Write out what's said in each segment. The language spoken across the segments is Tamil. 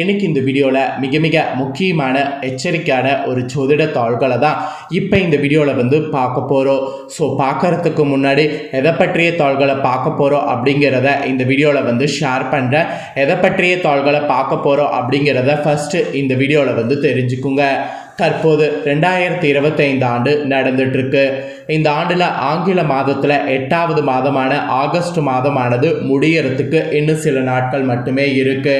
இன்னைக்கு இந்த வீடியோவில் மிக மிக முக்கியமான எச்சரிக்கையான ஒரு ஜோதிட தாள்களை தான் இப்போ இந்த வீடியோவில் வந்து பார்க்க போகிறோம் ஸோ பார்க்கறதுக்கு முன்னாடி எதை பற்றிய தாள்களை பார்க்க போகிறோம் அப்படிங்கிறத இந்த வீடியோவில் வந்து ஷேர் பண்ணுறேன் எதை பற்றிய தாள்களை பார்க்க போகிறோம் அப்படிங்கிறத ஃபஸ்ட்டு இந்த வீடியோவில் வந்து தெரிஞ்சுக்குங்க. தற்போது ரெண்டாயிரத்தி இருபத்தைந்து ஆண்டு நடந்துட்டுருக்கு. இந்த ஆண்டில் ஆங்கில மாதத்தில் எட்டாவது மாதமான ஆகஸ்ட் மாதமானது முடியறதுக்கு இன்னும் சில நாட்கள் மட்டுமே இருக்குது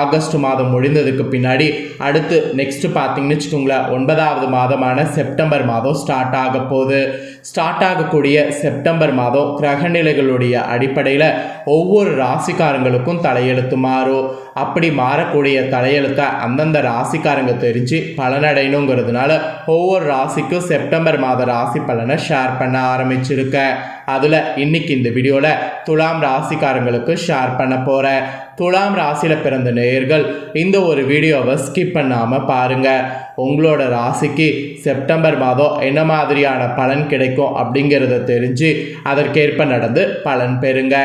ஆகஸ்ட் மாதம் முடிந்ததுக்கு பின்னாடி அடுத்து நெக்ஸ்ட் பார்த்தீங்கன்னு வச்சுக்கோங்களேன் ஒன்பதாவது மாதமான செப்டம்பர் மாதம் ஸ்டார்ட் ஆக போகுது. ஸ்டார்ட் ஆகக்கூடிய செப்டம்பர் மாதம் கிரகநிலைகளுடைய அடிப்படையில் ஒவ்வொரு ராசிக்காரங்களுக்கும் தலையெழுத்து மாறும். அப்படி மாறக்கூடிய தலையெழுத்தை அந்தந்த ராசிக்காரங்க தெரிஞ்சு பலனடையணுங்கிறதுனால ஒவ்வொரு ராசிக்கும் செப்டம்பர் மாத ராசி பலனை ஷேர் பண்ண ஆரம்பிச்சிருக்கேன். அதில் இன்னைக்கு இந்த வீடியோவில் துலாம் ராசிக்காரங்களுக்கு ஷேர் பண்ண போகிறேன் துலாம் ராசியில் பிறந்த நேயர்கள் இந்த ஒரு வீடியோவை ஸ்கிப் பண்ணாமல் பாருங்கள் உங்களோட ராசிக்கு செப்டம்பர் மாதம் என்ன மாதிரியான பலன் கிடைக்கும் அப்படிங்கிறத தெரிஞ்சு அதற்கேற்ப நடந்து பலன் பெறுங்க.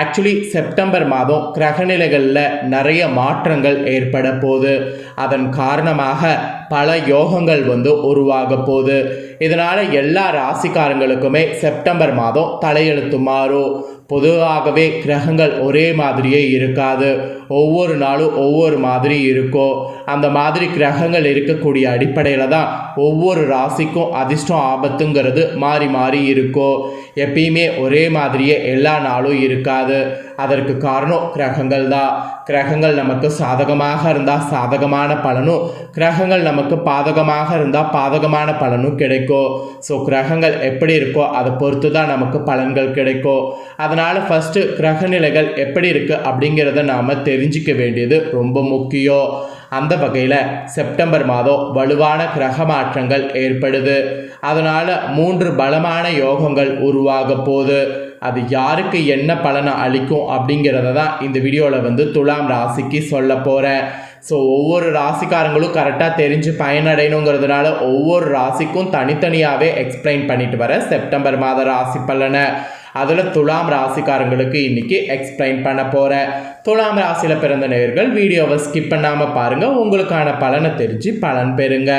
ஆக்சுவலி செப்டம்பர் மாதம் கிரகநிலைகளில் நிறைய மாற்றங்கள் ஏற்பட போகுது. அதன் காரணமாக பல யோகங்கள் வந்து உருவாக போகுது. இதனால் எல்லா ராசிக்காரங்களுக்குமே செப்டம்பர் மாதம் தலையெழுத்து மாறும். பொதுவாகவே கிரகங்கள் ஒரே மாதிரியே இருக்காது. ஒவ்வொரு நாளும் ஒவ்வொரு மாதிரி இருக்கும் அந்த மாதிரி கிரகங்கள் இருக்கக்கூடிய அடிப்படையில் தான் ஒவ்வொரு ராசிக்கும் அதிர்ஷ்டம் ஆபத்துங்கிறது மாறி மாறி இருக்கும் எப்பயுமே ஒரே மாதிரியே எல்லா நாளும் இருக்காது. அதற்கு காரணம் கிரகங்கள் தான். கிரகங்கள் நமக்கு சாதகமாக இருந்தால் சாதகமான பலனும் கிரகங்கள் நமக்கு பாதகமாக இருந்தால் பாதகமான பலனும் கிடைக்கும் ஸோ கிரகங்கள் எப்படி இருக்கோ அதை பொறுத்து தான் நமக்கு பலன்கள் கிடைக்கும் அதனால் அதனால் ஃபஸ்ட்டு கிரகநிலைகள் எப்படி இருக்குது அப்படிங்கிறத நாம் தெரிஞ்சிக்க வேண்டியது ரொம்ப முக்கியம். அந்த வகையில் செப்டம்பர் மாதம் வலுவான கிரக மாற்றங்கள் ஏற்படுது. அதனால் மூன்று பலமான யோகங்கள் உருவாக போகுது. அது யாருக்கு என்ன பலனை அளிக்கும் அப்படிங்கிறத தான் இந்த வீடியோவில் வந்து துலாம் ராசிக்கு சொல்ல போகிறேன் ஸோ ஒவ்வொரு ராசிக்காரங்களும் கரெக்டாக தெரிஞ்சு பயனடையணுங்கிறதுனால ஒவ்வொரு ராசிக்கும் தனித்தனியாகவே எக்ஸ்பிளைன் பண்ணிட்டு வர செப்டம்பர் மாத ராசி பலனை. அதில் துலாம் ராசிக்காரங்களுக்கு இன்னைக்கு எக்ஸ்பிளைன் பண்ண போகிறேன் துலாம் ராசியில் பிறந்த நேர்கள் வீடியோவை ஸ்கிப் பண்ணாமல் பாருங்கள் உங்களுக்கான பலனை தெரிஞ்சு பலன் பெறுங்க.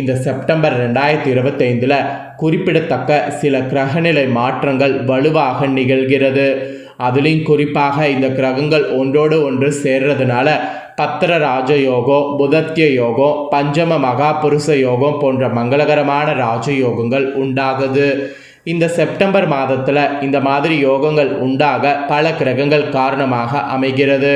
இந்த செப்டம்பர் ரெண்டாயிரத்தி இருபத்தைந்தில் குறிப்பிடத்தக்க சில கிரகநிலை மாற்றங்கள் வலுவாக நிகழ்கிறது. அதுலேயும் குறிப்பாக இந்த கிரகங்கள் ஒன்றோடு ஒன்று சேர்றதுனால பத்திர ராஜயோகம் புதத்திய யோகம் பஞ்சம மகாபுருஷ யோகம் போன்ற மங்களகரமான ராஜயோகங்கள் உண்டாகுது. இந்த செப்டம்பர் மாதத்தில் இந்த மாதிரி யோகங்கள் உண்டாக பல கிரகங்கள் காரணமாக அமைகிறது.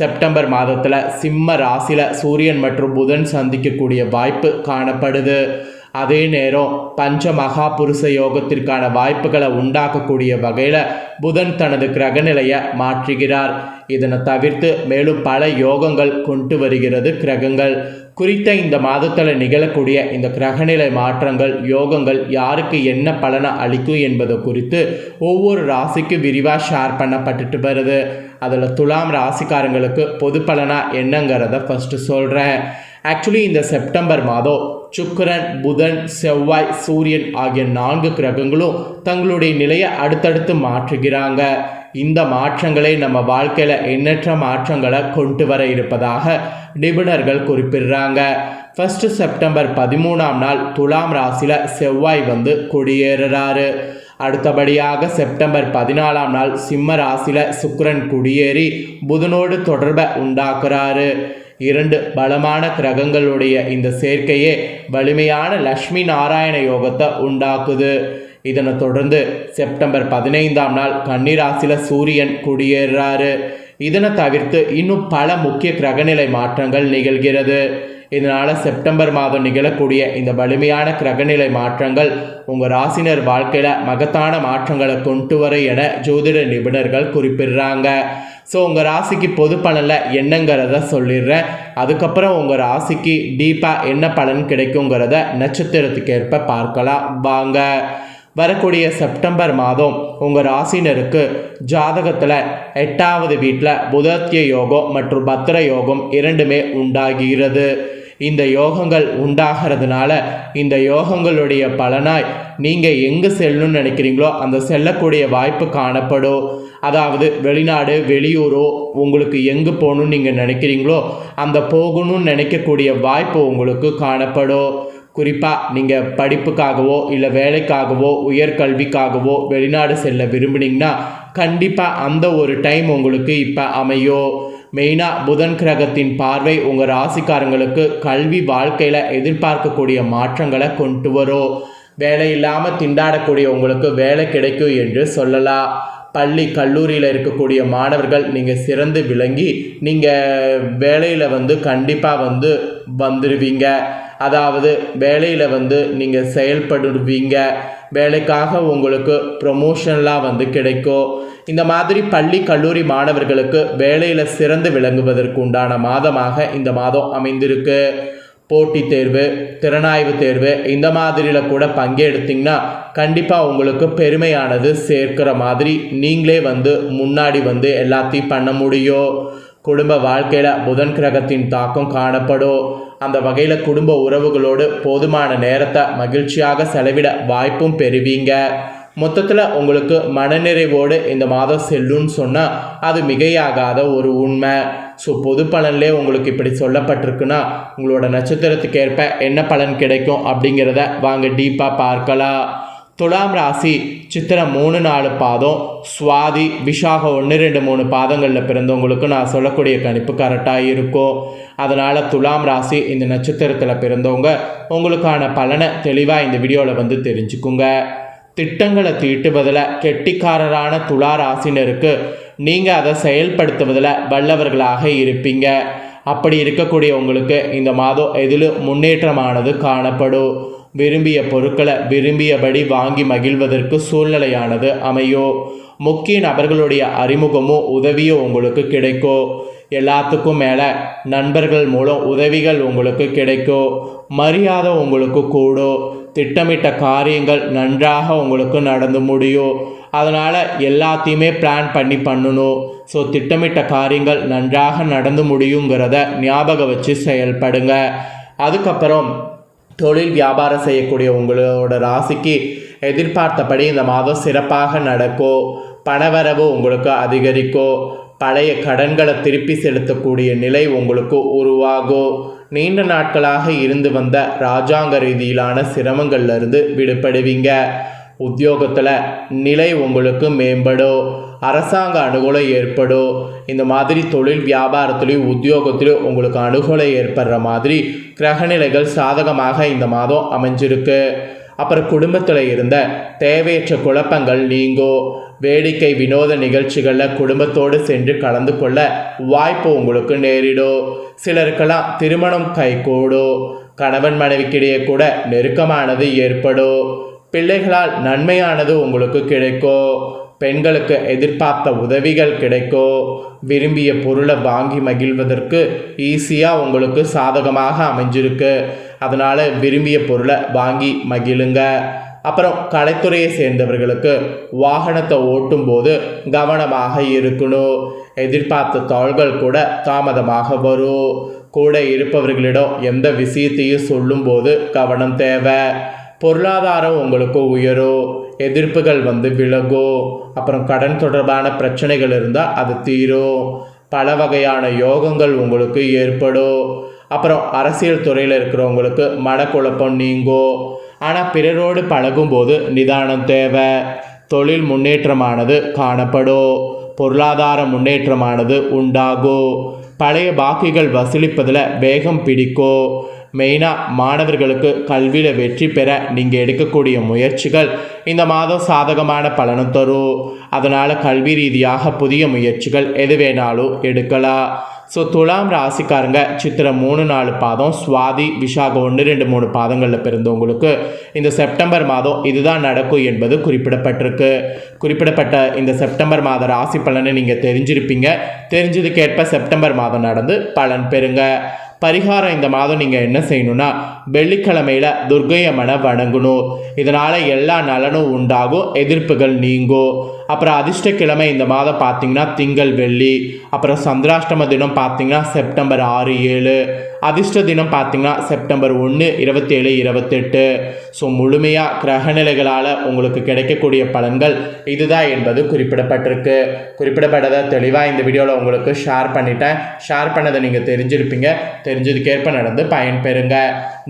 செப்டம்பர் மாதத்தில் சிம்ம ராசியில் சூரியன் மற்றும் புதன் சந்திக்கக்கூடிய வாய்ப்பு காணப்படுது. அதே நேரம் பஞ்ச மகா புருஷ யோகத்திற்கான வாய்ப்புகளை உண்டாக்கக்கூடிய வகையில் புதன் தனது கிரகநிலையை மாற்றுகிறார். இதனை தவிர்த்து மேலும் பல யோகங்கள் கொண்டு வருகிறது கிரகங்கள். குறித்த இந்த மாதத்தில் நிகழக்கூடிய இந்த கிரகநிலை மாற்றங்கள் யோகங்கள் யாருக்கு என்ன பலனை அளிக்கும் என்பது குறித்து ஒவ்வொரு ராசிக்கு விரிவாக ஷேர் பண்ணப்பட்டுட்டு வருது. அதில் துலாம் ராசிக்காரங்களுக்கு பொது பலனாக என்னங்கிறத ஃபஸ்ட்டு சொல்கிறேன் ஆக்சுவலி இந்த செப்டம்பர் மாதம் சுக்கரன் புதன் செவ்வாய் சூரியன் ஆகிய நான்கு கிரகங்களும் தங்களுடைய நிலையை அடுத்தடுத்து மாற்றுகிறாங்க. இந்த மாற்றங்களை நம்ம வாழ்க்கையில் எண்ணற்ற மாற்றங்களை கொண்டு வர இருப்பதாக நிபுணர்கள் குறிப்பிடுறாங்க. ஃபஸ்ட்டு செப்டம்பர் பதிமூணாம் நாள் துலாம் ராசியில் செவ்வாய் வந்து குடியேறுறாரு. அடுத்தபடியாக செப்டம்பர் பதினாலாம் நாள் சிம்ம ராசியில் சுக்கரன் குடியேறி புதனோடு தொடர்பை உண்டாக்குறாரு. இரண்டு பலமான கிரகங்களுடைய இந்த சேர்க்கையே வலிமையான லக்ஷ்மி நாராயண யோகத்தை உண்டாக்குது. இதனை தொடர்ந்து செப்டம்பர் பதினைந்தாம் நாள் கன்னிராசியில் சூரியன் குடியேறாரு. இதனை தவிர்த்து இன்னும் பல முக்கிய கிரகநிலை மாற்றங்கள் நிகழ்கிறது. இதனால் செப்டம்பர் மாதம் நிகழக்கூடிய இந்த வலிமையான கிரகநிலை மாற்றங்கள் உங்கள் ராசினர் வாழ்க்கையில் மகத்தான மாற்றங்களை கொண்டு வர என ஜோதிட நிபுணர்கள் குறிப்பிடுறாங்க. ஸோ உங்கள் ராசிக்கு பொது பலனில் என்னங்கிறத சொல்லிடுறேன். அதுக்கப்புறம் உங்கள் ராசிக்கு டீப்பாக என்ன பலன் கிடைக்குங்கிறத நட்சத்திரத்துக்கு ஏற்ப பார்க்கலாம். வாங்க. வரக்கூடிய செப்டம்பர் மாதம் உங்கள் ராசினருக்கு ஜாதகத்தில் எட்டாவது வீட்டில் புதத்திய யோகம் மற்றும் பத்திர யோகம் இரண்டுமே உண்டாகிறது. இந்த யோகங்கள் உண்டாகிறதுனால இந்த யோகங்களுடைய பலனாய் நீங்கள் எங்கே செல்லணும்னு நினைக்கிறீங்களோ அந்த செல்லக்கூடிய வாய்ப்பு காணப்படும். அதாவது வெளிநாடு வெளியூரோ உங்களுக்கு எங்கே போகணும்னு நீங்கள் நினைக்கிறீங்களோ அந்த போகணும்னு நினைக்கக்கூடிய வாய்ப்பு உங்களுக்கு காணப்படும். குறிப்பாக நீங்கள் படிப்புக்காகவோ இல்லை வேலைக்காகவோ உயர்கல்விக்காகவோ வெளிநாடு செல்ல விரும்புனீங்கன்னா கண்டிப்பாக அந்த ஒரு டைம் உங்களுக்கு இப்போ அமையும். மெயினாக புதன் கிரகத்தின் பார்வை உங்கள் ராசிக்காரங்களுக்கு கல்வி வாழ்க்கையில் எதிர்பார்க்கக்கூடிய மாற்றங்களை கொண்டு வரும். வேலை இல்லாமல் திண்டாடக்கூடிய உங்களுக்கு வேலை கிடைக்கும் என்று சொல்லலாம். பள்ளி கல்லூரியில் இருக்கக்கூடிய மாணவர்கள் நீங்கள் சிறந்து விளங்கி நீங்கள் வேலையில் வந்து கண்டிப்பாக வந்து வந்துடுவீங்க அதாவது வேலையில் வந்து நீங்கள் செயல்படுவீங்க. வேலைக்காக உங்களுக்கு ப்ரொமோஷன்லாம் வந்து கிடைக்கும். இந்த மாதிரி பள்ளி கல்லூரி மாணவர்களுக்கு வேலையில் சிறந்து விளங்குவதற்கு உண்டான மாதமாக இந்த மாதம் அமைந்திருக்கு. போட்டித் தேர்வு திறனாய்வு தேர்வு இந்த மாதிரியில் கூட பங்கெடுத்தீங்கன்னா கண்டிப்பாக உங்களுக்கு பெருமையானது சேர்க்கிற மாதிரி நீங்களே வந்து முன்னாடி வந்து எல்லாத்தையும் பண்ண முடியும். குடும்ப வாழ்க்கையில் புதன் கிரகத்தின் தாக்கம் காணப்படும். அந்த வகையில் குடும்ப உறவுகளோடு போதுமான நேரத்தை மகிழ்ச்சியாக செலவிட வாய்ப்பும் பெறுவீங்க. மொத்தத்தில் உங்களுக்கு மனநிறைவோடு இந்த மாதம் செல்லுன்னு சொன்னால் அது மிகையாகாத ஒரு உண்மை. ஸோ பொது பலன்லே உங்களுக்கு இப்படி சொல்லப்பட்டிருக்குன்னா உங்களோட நட்சத்திரத்துக்கு ஏற்ப என்ன பலன் கிடைக்கும் அப்படிங்கிறத வாங்க டீப்பாக பார்க்கலாம். துலாம் ராசி சித்திரம் மூணு நாலு பாதம் சுவாதி விஷாகம் ஒன்று ரெண்டு மூணு பாதங்களில் பிறந்தவங்களுக்கு நான் சொல்லக்கூடிய கணிப்பு கரெக்டாக இருக்கும். அதனால் துலாம் ராசி இந்த நட்சத்திரத்தில் பிறந்தவங்க உங்களுக்கான பலனை தெளிவாக இந்த வீடியோவில் வந்து தெரிஞ்சுக்குங்க. திட்டங்களை தீட்டுவதில் கெட்டிக்காரரான துலா ராசினருக்கு நீங்கள் அதை செயல்படுத்துவதில் வல்லவர்களாக இருப்பீங்க. அப்படி இருக்கக்கூடிய உங்களுக்கு இந்த மாதம் எதிலும் முன்னேற்றமானது காணப்படும். விரும்பிய பொருட்களை விரும்பியபடி வாங்கி மகிழ்வதற்கு சூழ்நிலையானது அமையோ? முக்கிய நபர்களுடைய அறிமுகமும் உதவியும் உங்களுக்கு கிடைக்கும் எல்லாத்துக்கும் மேலே நண்பர்கள் மூலம் உதவிகள் உங்களுக்கு கிடைக்கும் மரியாதை உங்களுக்கு கூடும் திட்டமிட்ட காரியங்கள் நன்றாக உங்களுக்கு நடந்து முடியும் அதனால் எல்லாத்தையுமே பிளான் பண்ணி பண்ணணும். ஸோ திட்டமிட்ட காரியங்கள் நன்றாக நடந்து முடியுங்கிறத ஞாபகம் வச்சு செயல்படுங்க. அதுக்கப்புறம் தொழில் வியாபாரம் செய்யக்கூடிய உங்களோட ராசிக்கு எதிர்பார்த்தபடி இந்த மாதம் சிறப்பாக நடக்கும் பணவரவு உங்களுக்கு அதிகரிக்கும் பழைய கடன்களை திருப்பி செலுத்தக்கூடிய நிலை உங்களுக்கு உருவாகும் நீண்ட நாட்களாக இருந்து வந்த ராஜாங்க ரீதியிலான சிரமங்கள்லேருந்து விடுபடுவீங்க. உத்தியோகத்தில் நிலை உங்களுக்கு மேம்படும் அரசாங்க அனுகூலம் ஏற்படும் இந்த மாதிரி தொழில் வியாபாரத்துலேயும் உத்தியோகத்திலையும் உங்களுக்கு அனுகூலம் ஏற்படுற மாதிரி கிரகநிலைகள் சாதகமாக இந்த மாதம் அமைஞ்சிருக்கு. அப்புறம் குடும்பத்தில் இருந்த தேவையற்ற குழப்பங்கள் நீங்கும் வேடிக்கை வினோத நிகழ்ச்சிகளில் குடும்பத்தோடு சென்று கலந்து கொள்ள வாய்ப்பு உங்களுக்கு நேரிடும் சிலருக்கெல்லாம் திருமணம் கைகூடும் கணவன் மனைவிக்கிடையே கூட நெருக்கமானது ஏற்படும் பிள்ளைகளால் நன்மையானது உங்களுக்கு கிடைக்கும் பெண்களுக்கு எதிர்பார்த்த உதவிகள் கிடைக்கும் விரும்பிய பொருளை வாங்கி மகிழ்வதற்கு ஈஸியாக உங்களுக்கு சாதகமாக அமைஞ்சிருக்கு. அதனால் விரும்பிய பொருளை வாங்கி மகிழுங்க. அப்புறம் கலைத்துறையை சேர்ந்தவர்களுக்கு வாகனத்தை ஓட்டும் போது கவனமாக இருக்கணும். எதிர்பார்த்த தாள்கள் கூட தாமதமாக வரும். கூட இருப்பவர்களிடம் எந்த விஷயத்தையும் சொல்லும்போது கவனம் தேவை. பொருளாதாரம் உங்களுக்கு உயரோ எதிர்ப்புகள் வந்து விலகும் அப்புறம் கடன் தொடர்பான பிரச்சனைகள் இருந்தால் அது தீரும் பல வகையான யோகங்கள் உங்களுக்கு ஏற்படும் அப்புறம் அரசியல் துறையில் இருக்கிறவங்களுக்கு மனக்குழப்பம் நீங்கும் ஆனால் பிறரோடு பழகும்போது நிதானம் தேவை. தொழில் முன்னேற்றமானது காணப்படும் பொருளாதார முன்னேற்றமானது உண்டாகும் பழைய பாக்கிகள் வசூலிப்பதில் வேகம் பிடிக்கும் மெயினாக மாணவர்களுக்கு கல்வியில் வெற்றி பெற நீங்கள் எடுக்கக்கூடிய முயற்சிகள் இந்த மாதம் சாதகமான பலனும் தரும். அதனால் கல்வி ரீதியாக புதிய முயற்சிகள் எது வேணாலும் எடுக்கலாம். ஸோ துலாம் ராசிக்காரங்க சித்திரம் மூணு நாலு பாதம் சுவாதி விஷாக ஒன்று ரெண்டு மூணு பாதங்களில் பிறந்தவங்களுக்கு இந்த செப்டம்பர் மாதம் இதுதான் நடக்கும் என்பது குறிப்பிடப்பட்டிருக்கு. குறிப்பிடப்பட்ட இந்த செப்டம்பர் மாத ராசி பலனை நீங்கள் தெரிஞ்சிருப்பீங்க. தெரிஞ்சதுக்கேற்ப செப்டம்பர் மாதம் நடந்து பலன் பெறுங்க. பரிகாரம் இந்த மாதம் நீங்கள் என்ன செய்யணும்னா வெள்ளிக்கிழமையில் துர்கை அம்மனை வணங்கணும். இதனால் எல்லா நலனும் உண்டாகும் எதிர்ப்புகள் நீங்கும். அப்புறம் அதிர்ஷ்டக்கிழமை இந்த மாதம் பார்த்தீங்கன்னா திங்கள் வெள்ளி அப்புறம் சந்திராஷ்டம தினம் பார்த்தீங்கன்னா செப்டம்பர் ஆறு ஏழு அதிர்ஷ்ட தினம் பார்த்தீங்கன்னா செப்டம்பர் ஒன்று இருபத்தேழு இருபத்தெட்டு. ஸோ முழுமையாக கிரகநிலைகளால் உங்களுக்கு கிடைக்கக்கூடிய பலன்கள் இதுதான் என்பது குறிப்பிடப்பட்டிருக்கு. குறிப்பிடப்பட்டதை தெளிவாக இந்த வீடியோவில் உங்களுக்கு ஷேர் பண்ணிட்டேன். ஷேர் பண்ணதை நீங்கள் தெரிஞ்சிருப்பீங்க. தெரிஞ்சதுக்கேற்ப நடந்து பயன்பெறுங்க.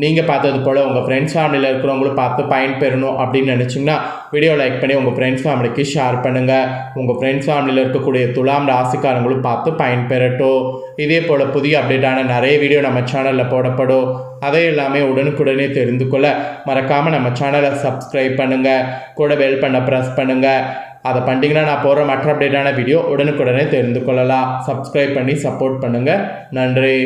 நீங்கள் பார்த்தது போல் உங்கள் ஃப்ரெண்ட்ஸ் ஃபேமிலியில் இருக்கிறவங்களும் பார்த்து பயன் பெறணும் அப்படின்னு நினச்சிங்கன்னா வீடியோ லைக் பண்ணி உங்கள் ஃப்ரெண்ட்ஸ் ஃபேமிலிக்கு ஷேர் பண்ணுங்கள் உங்கள் ஃப்ரெண்ட்ஸ் ஃபேமிலியில் இருக்கக்கூடிய துலாம் ராசிக்காரங்களும் பார்த்து பயன் பெறட்டும் இதே போல் புதிய அப்டேட்டான நிறைய வீடியோ நம்ம சேனலில் போடப்படும். அதை எல்லாமே உடனுக்குடனே தெரிந்து கொள்ள மறக்காமல் நம்ம சேனலை சப்ஸ்கிரைப் பண்ணுங்கள் கூட பெல் பண்ண ப்ரெஸ் பண்ணுங்கள் அதை பண்ணிட்டீங்கன்னா நான் போகிற மற்ற அப்டேட்டான வீடியோ உடனுக்குடனே தெரிந்து கொள்ளலாம். சப்ஸ்கிரைப் பண்ணி சப்போர்ட் பண்ணுங்கள் நன்றி.